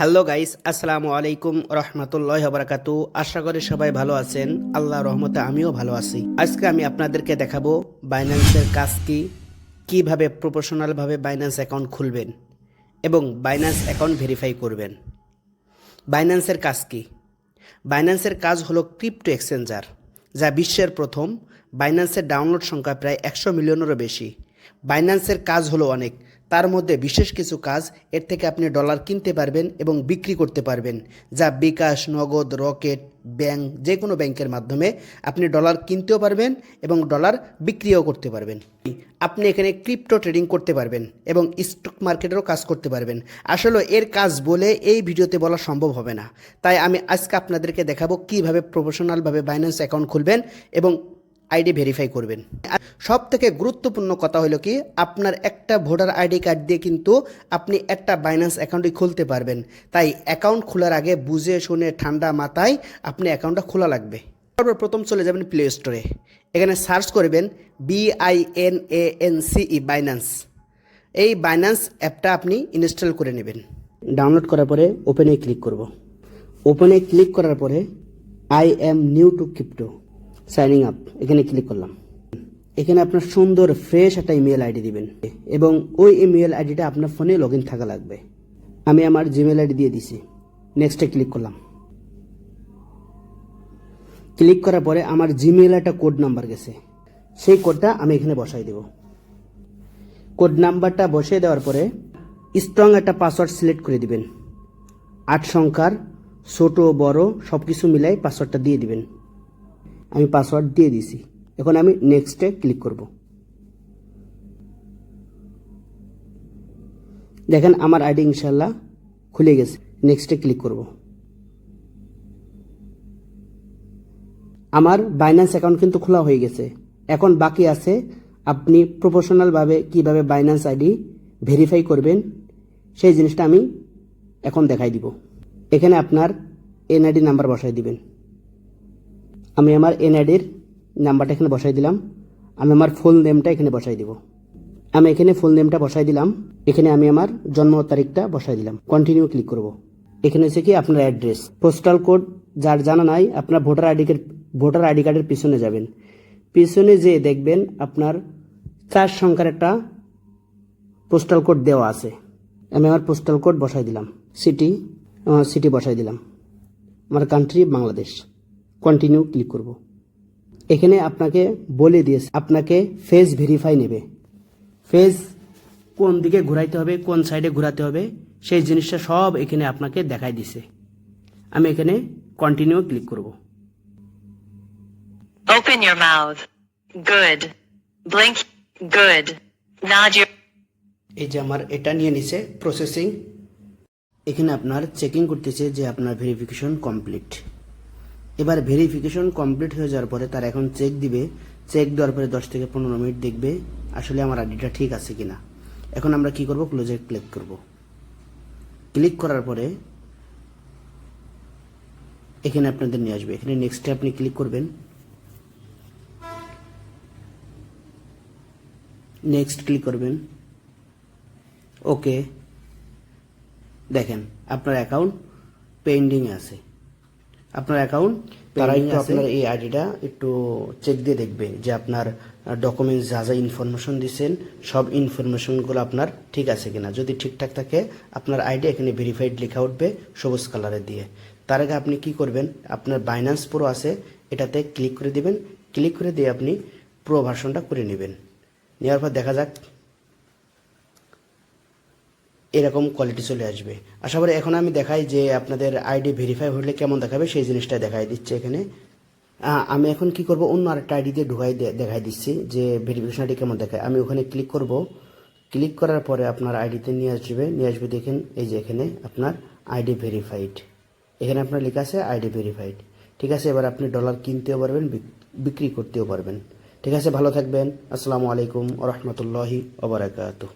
Hello guys, আসসালামু আলাইকুম রহমতুল্লাহ বারাকাতু আশা করি সবাই ভালো আছেন। আল্লাহ রহমতে আমিও ভালো আছি। আজকে আমি আপনাদেরকে দেখাবো বাইন্যান্সের কাজ কি, কীভাবে প্রফেশনালভাবে বাইন্যান্স অ্যাকাউন্ট খুলবেন এবং বাইন্যান্স অ্যাকাউন্ট ভেরিফাই করবেন। বাইন্যান্সের কাজ কি? বাইন্যান্সের কাজ হলো ক্রিপ্টো এক্সচেঞ্জার যা বিশ্বের প্রথম বাইন্যান্সের ডাউনলোড সংখ্যা প্রায় একশো মিলিয়নেরও বেশি। বাইন্যান্সের কাজ হলো অনেক। তার মধ্যে বিশেষ কিছু কাজ এর থেকে আপনি ডলার কিনতে পারবেন এবং বিক্রি করতে পারবেন, যা বিকাশ, নগদ, রকেট, ব্যাংক যে কোনো ব্যাংকের মাধ্যমে আপনি ডলার কিনতেও পারবেন এবং ডলার বিক্রিও করতে পারবেন। আপনি এখানে ক্রিপ্টো ট্রেডিং করতে পারবেন এবং স্টক মার্কেটেরও কাজ করতে পারবেন। আসলে এর কাজ বলে এই ভিডিওতে বলা সম্ভব হবে না। তাই আমি আজকে আপনাদেরকে দেখাবো কীভাবে প্রফেশনালভাবে বাইন্যান্স অ্যাকাউন্ট খুলবেন এবং আইডি ভেরিফাই করবেন। সব থেকে গুরুত্বপূর্ণ কথা হলো কি, আপনার একটা ভোটার আইডি কার্ড দিয়ে কিন্তু আপনি একটা বাইন্যান্স অ্যাকাউন্টই খুলতে পারবেন। তাই অ্যাকাউন্ট খোলার আগে বুঝে শুনে ঠান্ডা মাথায় আপনি অ্যাকাউন্টটা খোলা লাগবে। তারপর প্রথম চলে যাবেন প্লে স্টোরে এখানে সার্চ করবেন B I N A N C E Binance এই বাইন্যান্স অ্যাপটা আপনি ইনস্টল করে নেবেন। ডাউনলোড করার পরে ওপেনে ক্লিক করব। ওপেনে ক্লিক করার পরে I am new to crypto signing up এখানে ক্লিক করলাম। এখানে আপনার সুন্দর ফ্রেশ একটা ইমেল আইডি দিবেন। এবং ওই ইমেল আইডিটা আপনার ফোনে লগ থাকা লাগবে। আমি আমার জিমেল আইডি দিয়ে দিছি। নেক্সটে ক্লিক করলাম। ক্লিক করার পরে আমার জিমেল একটা কোড নাম্বার গেছে। সেই কোডটা আমি এখানে বসাই দেব। কোড নাম্বারটা বসিয়ে দেওয়ার পরে স্ট্রং একটা পাসওয়ার্ড সিলেক্ট করে দিবেন। আট সংখ্যার, ছোট, বড় সব কিছু মিলাই পাসওয়ার্ডটা দিয়ে দিবেন। আমি পাসওয়ার্ড দিয়ে দিছি। এখন আমি নেক্সটে ক্লিক করব। দেখেন আমার আইডি ইনশাল্লাহ খুলে গেছে। নেক্সটে ক্লিক করব। আমার বাইন্যান্স অ্যাকাউন্ট কিন্তু খোলা হয়ে গেছে। এখন বাকি আছে, আপনি প্রফেশনালভাবে কীভাবে বাইন্যান্স আইডি ভেরিফাই করবেন, সেই জিনিসটা আমি এখন দেখাই দিব। এখানে আপনার এনআইডি নাম্বার বসাই দিবেন। আমি আমার এনআইডির নাম্বারটা এখানে বসাই দিলাম। আমি আমার ফুল নেমটা এখানে বসাই দিব। আমি এখানে ফুল নেমটা বসাই দিলাম। এখানে আমি আমার জন্ম তারিখটা বসাই দিলাম। কন্টিনিউ ক্লিক করব। এখানে হচ্ছে কি আপনার অ্যাড্রেস পোস্টাল কোড যার জানা নাই, আপনার ভোটার আইডি ভোটার আইডি কার্ডের পিছনে যাবেন। পিছনে যে দেখবেন আপনার চার সংখ্যার একটা পোস্টাল কোড দেওয়া আছে। আমি আমার পোস্টাল কোড বসাই দিলাম। সিটি সিটি বসাই দিলাম। আমার কান্ট্রি বাংলাদেশ। কন্টিনিউ ক্লিক করব এখানে আপনাকে বলে দিয়েছে আপনাকে ফেস ভেরিফাই নেবে ফেস কোন দিকে ঘোরাইতে হবে কোন সাইডে ঘোরাতে হবে সেই জিনিসটা সব এখানে আপনাকে দেখাই দিছে আমি এখানে কন্টিনিউ ক্লিক করব Open your mouth. Good. Blink. Good. Nod your. এই যে আমার এটা নিয়ে নিছে প্রসেসিং এখানে আপনার চেকিং করতেছে যে আপনার ভেরিফিকেশন কমপ্লিট এবার ভেরিফিকেশন কমপ্লিট হয়ে যাওয়ার পরে তার এখন চেক দিবে। চেক দেওয়ার পরে দশ থেকে পনেরো মিনিট দেখবে আসলে আমার আইডিটা ঠিক আছে কিনা। এখন আমরা কি করব? ক্লোজে ক্লিক করব। ক্লিক করার পরে এখানে আপনাদের নিয়ে আসবে। এখানে নেক্সটে আপনি ক্লিক করবেন। নেক্সট ক্লিক করবেন। ওকে দেখেন, আপনার অ্যাকাউন্ট পেন্ডিং আছে। আপনার অ্যাকাউন্ট তারা একটু আপনার এই আইডিটা একটু চেক দিয়ে দেখবে যে আপনার ডকুমেন্টস যা যা ইনফরমেশন দিচ্ছেন সব ইনফরমেশনগুলো আপনার ঠিক আছে কিনা। যদি ঠিকঠাক থাকে আপনার আইডি এখানে ভেরিফাইড লেখা উঠবে সবুজ কালারে দিয়ে। তার আগে আপনি কি করবেন আপনার বাইন্যান্স প্রো আছে এটাতে ক্লিক করে দিবেন। ক্লিক করে দিয়ে আপনি প্রো ভার্সনটা করে নেবেন। নেওয়ার পর দেখা যাক এরকম কোয়ালিটি চলে আসবে। আশা করি এখন আমি দেখাই যে আপনাদের আইডি ভেরিফাই হলে কেমন দেখাবে, সেই জিনিসটা দেখাই দিচ্ছে এখানে। আমি এখন কি করব, অন্য আরেকটা আইডি দিয়ে ঢুকাই দেখাই দিচ্ছি যে ভেরিফিকেশন আইডি কেমন দেখায়। আমি ওখানে ক্লিক করব। ক্লিক করার পরে আপনার আইডিতে নিয়ে আসবে নিয়ে আসবে দেখেন, এই যে এখানে আপনার আইডি ভেরিফাইড এখানে আপনার লেখা আছে আইডি ভেরিফাইড ঠিক আছে, এবার আপনি ডলার কিনতেও পারবেন, বিক- বিক্রি করতেও পারবেন। ঠিক আছে, ভালো থাকবেন। আসসালামু আলাইকুম রহমতুল্লাহি ওবরাকাতুহ